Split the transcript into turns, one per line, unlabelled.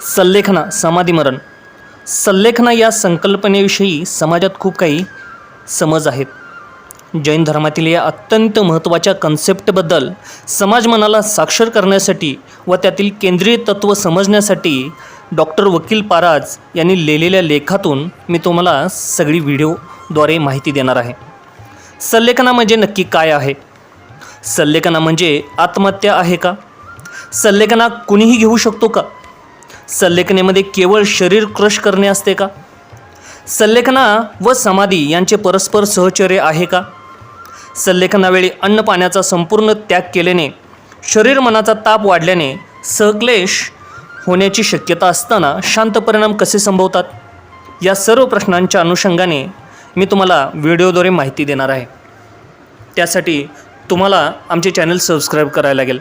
सल्लेखना समाधिमरण सल्लेखना या संकल्पनेविषयी समाजात खूप काही समज आहेत. जैन धर्मातील या अत्यंत महत्त्वाच्या कन्सेप्टबद्दल समाज मनाला साक्षर करण्यासाठी व त्यातील केंद्रीय तत्त्व समजण्यासाठी डॉक्टर वकील पाराज यांनी लिहिलेल्या लेखातून मी तुम्हाला सगळी व्हिडिओद्वारे माहिती देणार आहे. सल्लेखना म्हणजे नक्की काय आहे? सल्लेखना म्हणजे आत्महत्या आहे का? सल्लेखना कुणीही घेऊ शकतो का? संलेखनेमध्ये केवळ शरीर क्रश करणे असते का? संलेखना व समाधी यांचे परस्पर सहचर्य आहे का? सल्लेखनावेळी अन्न पाण्याचा संपूर्ण त्याग केल्याने शरीर मनाचा ताप वाढल्याने सहक्लेश होण्याची शक्यता असताना शांत परिणाम कसे संभवतात? या सर्व प्रश्नांच्या अनुषंगाने मी तुम्हाला व्हिडिओद्वारे माहिती देणार आहे. त्यासाठी तुम्हाला आमचे चॅनल सबस्क्राईब करायला लागेल.